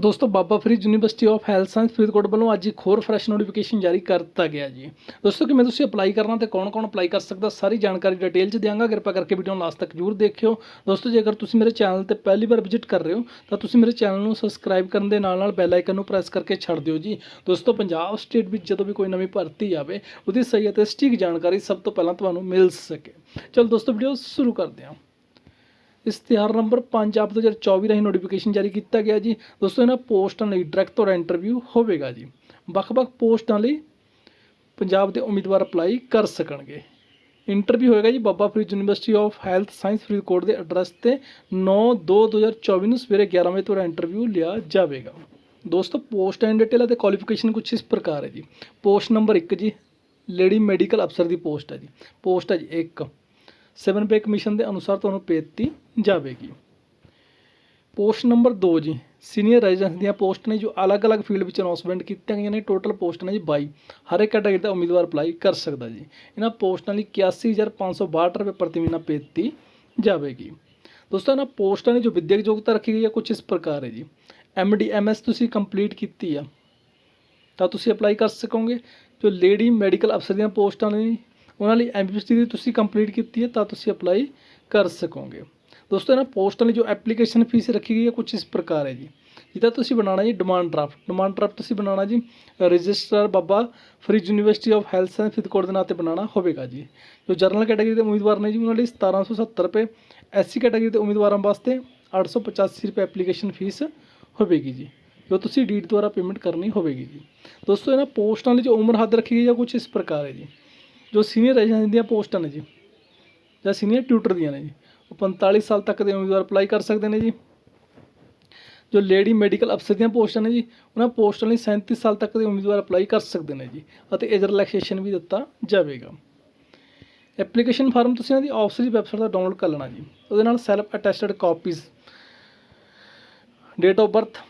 ਦੋਸਤੋ, Baba Farid university of health science Faridkot ਵੱਲੋਂ ਅੱਜ ਇੱਕ ਹੋਰ ਫਰੈਸ਼ ਨੋਟੀਫਿਕੇਸ਼ਨ ਜਾਰੀ ਕਰ ਦਿੱਤਾ ਗਿਆ ਜੀ। ਦੋਸਤੋ, ਕਿਵੇਂ ਤੁਸੀਂ ਅਪਲਾਈ ਕਰਨਾ ਤੇ ਕੌਣ-ਕੌਣ ਅਪਲਾਈ ਕਰ ਸਕਦਾ, ਸਾਰੀ ਜਾਣਕਾਰੀ ਡਿਟੇਲ 'ਚ ਦਿਆਂਗਾ। ਕਿਰਪਾ ਕਰਕੇ ਵੀਡੀਓ ਨੂੰ ਲਾਸਟ ਤੱਕ ਜਰੂਰ ਦੇਖਿਓ। ਦੋਸਤੋ, ਜੇਕਰ ਤੁਸੀਂ ਮੇਰੇ ਚੈਨਲ ਤੇ ਪਹਿਲੀ ਵਾਰ ਵਿਜ਼ਿਟ ਕਰ ਰਹੇ ਹੋ, ਤਾਂ ਤੁਸੀਂ ਮੇਰੇ ਚੈਨਲ ਨੂੰ ਸਬਸਕ੍ਰਾਈਬ ਕਰਨ ਦੇ ਨਾਲ ਨਾਲ ਬੈਲ ਆਈਕਨ ਨੂੰ ਪ੍ਰੈਸ ਕਰਕੇ ਛੱਡ ਦਿਓ ਜੀ। ਦੋਸਤੋ, ਪੰਜਾਬ ਸਟੇਟ ਵਿੱਚ ਜਦੋਂ ਵੀ ਕੋਈ ਨਵੀਂ ਭਰਤੀ ਆਵੇ, ਉਹਦੀ ਸਹੀ ਅਤੇ ਸਟੀਕ ਜਾਣਕਾਰੀ ਸਭ ਤੋਂ ਪਹਿਲਾਂ ਤੁਹਾਨੂੰ ਮਿਲ ਸਕੇ। ਚਲੋ ਦੋਸਤੋ ਵੀਡੀਓ ਸ਼ੁਰੂ ਕਰਦੇ ਹਾਂ। ਇਸ਼ਤਿਹਾਰ ਨੰਬਰ 5 ਆਪ 2024 ਰਾਹੀਂ ਨੋਟੀਫਿਕੇਸ਼ਨ ਜਾਰੀ ਕੀਤਾ ਗਿਆ ਜੀ, ਦੋਸਤੋ ਇਹਨਾਂ ਪੋਸਟਾਂ ਲਈ ਡਾਇਰੈਕਟ ਤੁਹਾਡਾ ਇੰਟਰਵਿਊ ਹੋਵੇਗਾ ਜੀ। ਵੱਖ-ਵੱਖ ਪੋਸਟਾਂ ਲਈ ਪੰਜਾਬ ਦੇ ਉਮੀਦਵਾਰ ਅਪਲਾਈ ਕਰ ਸਕਣਗੇ। ਇੰਟਰਵਿਊ ਹੋਏਗਾ ਜੀ Baba Farid university of health science Faridkot ਦੇ ਐਡਰੈਸ ਤੇ 9/2/2024 ਨੂੰ ਸਵੇਰੇ 11 ਵਜੇ ਤੁਹਾਡਾ ਇੰਟਰਵਿਊ ਲਿਆ ਜਾਵੇਗਾ। ਦੋਸਤੋ ਪੋਸਟ ਐਂਡ ਡਿਟੇਲ ਅਤੇ ਕੁਆਲੀਫਿਕੇਸ਼ਨ ਕੁਝ ਇਸ ਪ੍ਰਕਾਰ ਹੈ ਜੀ। ਪੋਸਟ ਨੰਬਰ 1 ਜੀ ਲੇਡੀ ਮੈਡੀਕਲ ਅਫਸਰ ਦੀ ਪੋਸਟ ਹੈ ਜੀ। ਪੋਸਟ ਹੈ ਜੀ 1 ਸੈਵਨ ਪੇ ਕਮਿਸ਼ਨ ਦੇ ਅਨੁਸਾਰ ਤੁਹਾਨੂੰ ਪੇ ਦਿੱਤੀ ਜਾਵੇਗੀ। ਪੋਸਟ ਨੰਬਰ 2 ਜੀ। ਸੀਨੀਅਰ ਰੈਜ਼ੀਡੈਂਸ ਦੀਆਂ ਪੋਸਟ ਨੇ ਜੋ ਅਲੱਗ-ਅਲੱਗ ਫੀਲਡ ਵਿੱਚ ਅਨਾਉਂਸਮੈਂਟ ਕੀਤੀਆਂ ਗਈਆਂ ਨੇ ਟੋਟਲ ਪੋਸਟ ਨੇ ਜੀ 22 ਹਰ ਇੱਕ ਕੈਟਾਗਰੀ ਦਾ ਉਮੀਦਵਾਰ ਅਪਲਾਈ ਕਰ ਸਕਦਾ ਜੀ। ਇਹਨਾਂ ਪੋਸਟਾਂ ਲਈ 81562 ਰੁਪਏ ਪ੍ਰਤੀ ਮਹੀਨਾ ਪੇ ਦਿੱਤੀ ਜਾਵੇਗੀ। ਦੋਸਤੋ, ਇਹਨਾਂ ਪੋਸਟਾਂ ਦੀ ਜੋ ਵਿਦਿਅਕ ਯੋਗਤਾ ਰੱਖੀ ਗਈ ਹੈ ਕੁਝ ਇਸ ਪ੍ਰਕਾਰ ਹੈ ਜੀ। ਐਮਡੀ ਐਮਐਸ ਤੁਸੀਂ ਕੰਪਲੀਟ ਕੀਤੀ ਆ, ਤਾਂ ਤੁਸੀਂ ਅਪਲਾਈ ਕਰ ਸਕੋਗੇ। ਜੋ ਲੇਡੀ ਮੈਡੀਕਲ ਅਫਸਰ ਦੀਆਂ ਪੋਸਟਾਂ ਨੇ ਉਹਨਾਂ ਲਈ ਐਮਪੀਐਸਸੀ ਦੀ ਤੁਸੀਂ ਕੰਪਲੀਟ ਕੀਤੀ ਹੈ ਤਾਂ ਤੁਸੀਂ ਅਪਲਾਈ ਕਰ ਸਕੋਗੇ। ਦੋਸਤੋ, ਇਹਨਾਂ ਪੋਸਟਾਂ ਲਈ ਜੋ ਐਪਲੀਕੇਸ਼ਨ ਫੀਸ ਰੱਖੀ ਗਈ ਹੈ ਕੁਝ ਇਸ ਪ੍ਰਕਾਰ ਹੈ ਜੀ। ਜਿਹਦਾ ਤੁਸੀਂ ਬਣਾਉਣਾ ਜੀ ਡਿਮਾਂਡ ਡਰਾਫਟ ਡਿਮਾਂਡ ਡਰਾਫਟ ਤੁਸੀਂ ਬਣਾਉਣਾ ਜੀ register Baba Farid university of health science Faridkot ਦੇ ਨਾਂ ਤੇ ਬਣਾਉਣਾ ਹੋਵੇਗਾ ਜੀ। ਜੋ ਜਰਨਲ ਕੈਟਾਗਰੀ ਦੇ ਉਮੀਦਵਾਰ ਨੇ ਜੀ, ਉਹਨਾਂ ਲਈ 1770 ਰੁਪਏ ਐਸਸੀ ਕੈਟਾਗਰੀ ਦੇ ਉਮੀਦਵਾਰਾਂ ਵਾਸਤੇ 885 ਰੁਪਏ ਐਪਲੀਕੇਸ਼ਨ ਫੀਸ ਹੋਵੇਗੀ ਜੀ, ਜੋ ਤੁਸੀਂ ਡੀਡ ਦੁਆਰਾ ਪੇਮੈਂਟ ਕਰਨੀ ਹੋਵੇਗੀ ਜੀ। ਦੋਸਤੋ, ਇਹਨਾਂ ਪੋਸਟਾਂ ਲਈ ਜੋ ਉਮਰ ਹੱਦ ਰੱਖੀ ਗਈ ਹੈ ਕੁਝ ਇਸ ਪ੍ਰਕਾਰ ਹੈ ਜੀ। ਜੋ ਸੀਨੀਅਰ ਰੈਜੀਡੈਂਸ ਦੀਆਂ ਪੋਸਟਾਂ ਨੇ ਜੀ, ਜਾਂ ਸੀਨੀਅਰ ਟਿਊਟਰ ਦੀਆਂ ਨੇ ਜੀ, ਉਹ 45 ਸਾਲ ਤੱਕ ਦੇ ਉਮੀਦਵਾਰ ਅਪਲਾਈ ਕਰ ਸਕਦੇ ਨੇ ਜੀ। ਜੋ ਲੇਡੀ ਮੈਡੀਕਲ ਅਫਸਰ ਦੀਆਂ ਪੋਸਟਾਂ ਨੇ ਜੀ, ਉਹਨਾਂ ਪੋਸਟਾਂ ਲਈ 37 ਸਾਲ ਤੱਕ ਦੇ ਉਮੀਦਵਾਰ ਅਪਲਾਈ ਕਰ ਸਕਦੇ ਨੇ ਜੀ ਅਤੇ ਏਜ ਰਿਲੈਕਸੇਸ਼ਨ ਵੀ ਦਿੱਤਾ ਜਾਵੇਗਾ। ਐਪਲੀਕੇਸ਼ਨ ਫਾਰਮ ਤੁਸੀਂ ਇਹਨਾਂ ਦੀ ਆਫਿਸ ਦੀ ਵੈਬਸਾਈਟ ਤੋਂ ਡਾਊਨਲੋਡ ਕਰ ਲੈਣਾ ਜੀ। ਉਹਦੇ ਨਾਲ self attested copies date of birth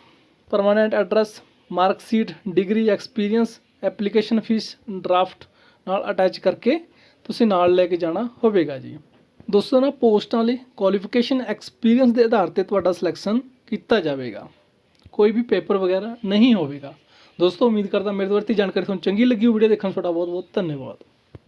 permanent address mark sheet degree experience application fee draft ਨਾਲ ਅਟੈਚ ਕਰਕੇ ਤੁਸੀਂ ਨਾਲ ਲੈ ਕੇ ਜਾਣਾ ਹੋਵੇਗਾ ਜੀ। ਦੋਸਤੋ ਨਾ ਪੋਸਟਾਂ ਲਈ ਕੁਆਲੀਫਿਕੇਸ਼ਨ ਐਕਸਪੀਰੀਅੰਸ ਦੇ ਆਧਾਰ ਤੇ ਤੁਹਾਡਾ ਸਿਲੈਕਸ਼ਨ ਕੀਤਾ ਜਾਵੇਗਾ। ਕੋਈ ਵੀ ਪੇਪਰ ਵਗੈਰਾ ਨਹੀਂ ਹੋਵੇਗਾ। ਦੋਸਤੋ, ਉਮੀਦ ਕਰਦਾ ਮੇਰੇ ਦੁਆਰਾ ਦੀ ਜਾਣਕਾਰੀ ਤੁਹਾਨੂੰ ਚੰਗੀ ਲੱਗੀ ਵੀਡੀਓ ਦੇਖਣ ਦਾ ਤੁਹਾਡਾ ਬਹੁਤ ਬਹੁਤ ਧੰਨਵਾਦ।